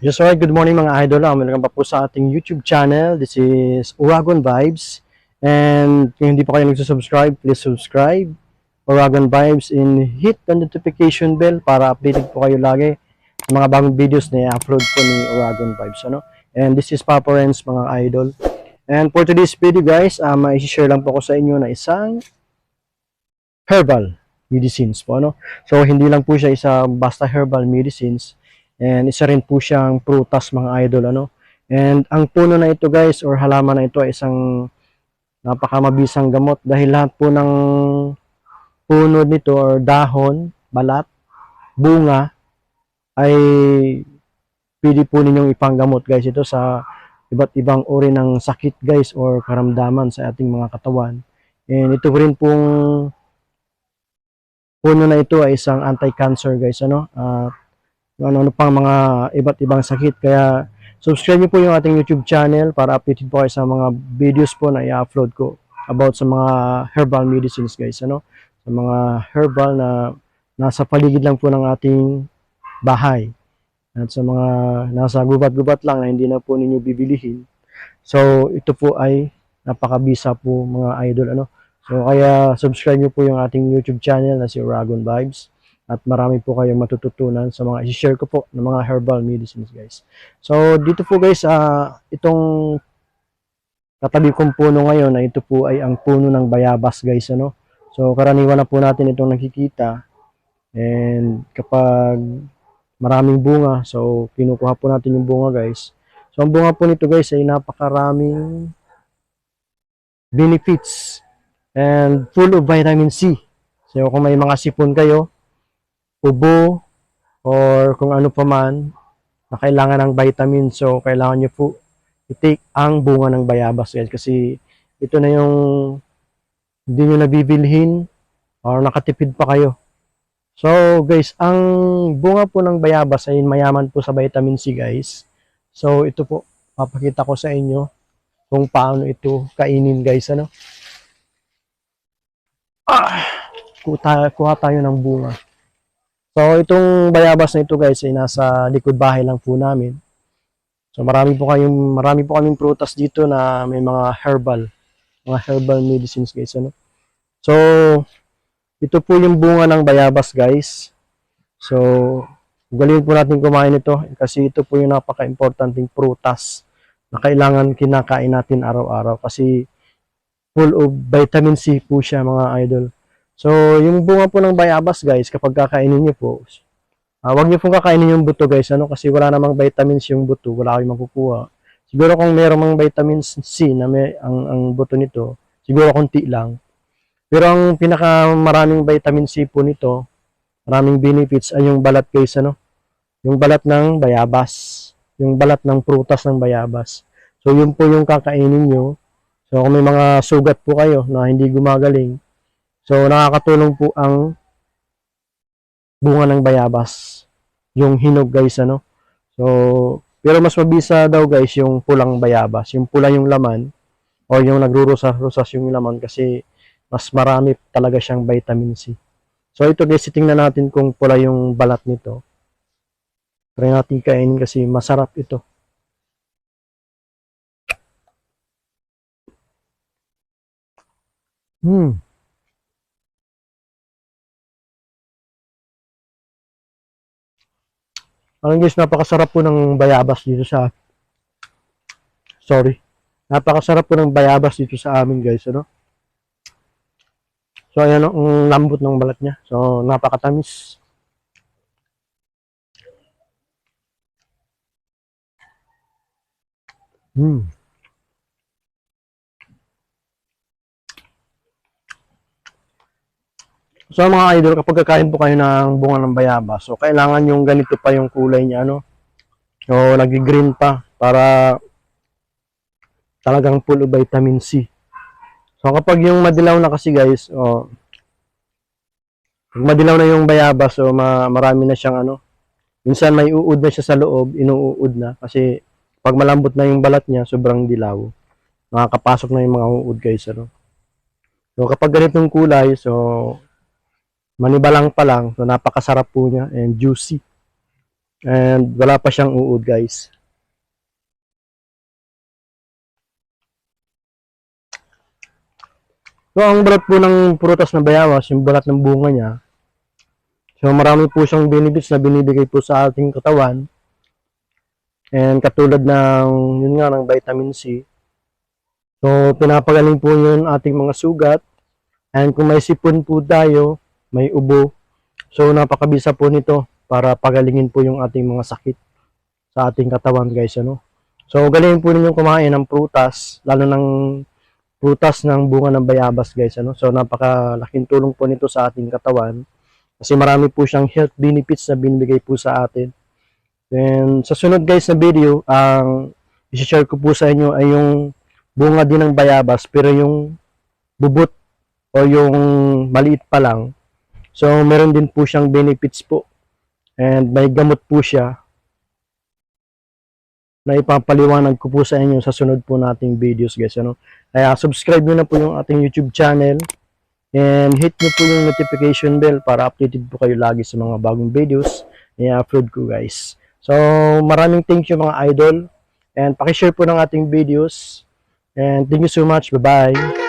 Yes, alright. Good morning mga idol. Um, welcome pa po sa ating YouTube channel. This is Uragon Vibes. And kung hindi pa kayo nagsusubscribe, please subscribe. Uragon Vibes and hit the notification bell para updated po kayo lagi sa mga bagong videos na i-upload po ni Uragon Vibes. Ano? And this is Papa Renz mga idol. And for today's video guys, um, i-share lang po ko sa inyo na isang herbal medicines po. Ano? So hindi lang po siya isang basta herbal medicines And isa rin po siyang prutas mga idol ano. And ang puno na ito guys or halaman na ito ay isang napakamabisang gamot dahil lahat po ng puno nito or dahon, balat, bunga ay pwede po ninyong ipanggamot guys ito sa iba't ibang uri ng sakit guys or karamdaman sa ating mga katawan. And ito rin pong puno na ito ay isang anti-cancer guys ano. Uh, ano-ano pang mga iba't ibang sakit. Kaya subscribe niyo po yung ating YouTube channel para updated po kayo sa mga videos po na i-upload ko about sa mga herbal medicines guys. Ano? Sa mga herbal na nasa paligid lang po ng ating bahay. At sa mga nasa gubat-gubat lang na hindi na po ninyo bibilihin. So ito po ay napakabisa po mga idol. Ano? So kaya subscribe niyo po yung ating YouTube channel na si Uragon Vibes at marami po kayong matututunan sa mga i-share ko po ng mga herbal medicines guys. So dito po guys, uh, itong katabi kong puno ngayon na ito po ay ang puno ng bayabas guys. Ano? So karaniwan na po natin itong nakikita and kapag maraming bunga, so kinukuha po natin yung bunga guys. So ang bunga po nito guys ay napakaraming benefits and full of vitamin C. So kung may mga sipon kayo, ubo or kung ano pa man na kailangan ng vitamin. So, kailangan nyo po i-take ang bunga ng bayabas guys kasi ito na yung hindi nyo nabibilhin or nakatipid pa kayo. So, guys, ang bunga po ng bayabas ay mayaman po sa vitamin C, guys. So, ito po, papakita ko sa inyo kung paano ito kainin, guys. Ano? Ah, kuha, tayo ng bunga. So, itong bayabas na ito guys ay nasa likod bahay lang po namin. So, marami po kayong marami po kaming prutas dito na may mga herbal, mga herbal medicines guys, ano. So, ito po yung bunga ng bayabas guys. So, galing po natin kumain ito kasi ito po yung napaka-importanting prutas na kailangan kinakain natin araw-araw kasi full of vitamin C po siya mga idol. So, yung bunga po ng bayabas, guys, kapag kakainin niyo po, uh, wag niyo pong kakainin yung buto, guys, ano, kasi wala namang vitamins yung buto, wala kayong makukuha. Siguro kung meron mang vitamin C na may, ang, ang buto nito, siguro konti lang. Pero ang pinaka maraming vitamin C po nito, maraming benefits ay yung balat, guys, ano, yung balat ng bayabas, yung balat ng prutas ng bayabas. So, yun po yung kakainin nyo. So, kung may mga sugat po kayo na hindi gumagaling, So, nakakatulong po ang bunga ng bayabas. Yung hinog guys, ano. So, pero mas mabisa daw guys yung pulang bayabas. Yung pula yung laman o yung nagrurusas-rusas yung laman kasi mas marami talaga siyang vitamin C. So, ito guys, tingnan natin kung pula yung balat nito. Try natin kainin kasi masarap ito. Hmm. Ang guys, napakasarap po ng bayabas dito sa Sorry. Napakasarap po ng bayabas dito sa amin, guys, ano? So ayan ang lambot ng balat niya. So napakatamis. Hmm. So mga idol, kapag kakain po kayo ng bunga ng bayabas, so kailangan yung ganito pa yung kulay niya, ano? So nag-green pa para talagang full of vitamin C. So kapag yung madilaw na kasi guys, oh, madilaw na yung bayabas, so ma marami na siyang ano, minsan may uod na siya sa loob, inuud na kasi pag malambot na yung balat niya, sobrang dilaw. Nakakapasok na yung mga uod guys, ano? So kapag ganitong kulay, so manibalang pa lang. So, napakasarap po niya and juicy. And wala pa siyang uod guys. So, ang balat po ng prutas na bayawas, yung balat ng bunga niya, so marami po siyang benefits na binibigay po sa ating katawan. And katulad ng, yun nga, ng vitamin C. So, pinapagaling po yun ating mga sugat. And kung may sipon po tayo, may ubo. So, napakabisa po nito para pagalingin po yung ating mga sakit sa ating katawan guys. Ano? So, galing po ninyong kumain ng prutas, lalo ng prutas ng bunga ng bayabas guys. Ano? So, napakalaking tulong po nito sa ating katawan. Kasi marami po siyang health benefits na binibigay po sa atin. Then, sa sunod guys na video, ang i-share ko po sa inyo ay yung bunga din ng bayabas, pero yung bubot o yung maliit pa lang. So, meron din po siyang benefits po. And may gamot po siya na ipapaliwanag ko po sa inyo sa sunod po nating videos guys. Ano? Kaya subscribe nyo na po yung ating YouTube channel and hit nyo po yung notification bell para updated po kayo lagi sa mga bagong videos na i-upload ko guys. So, maraming thank you mga idol and pakishare po ng ating videos and thank you so much. Bye-bye!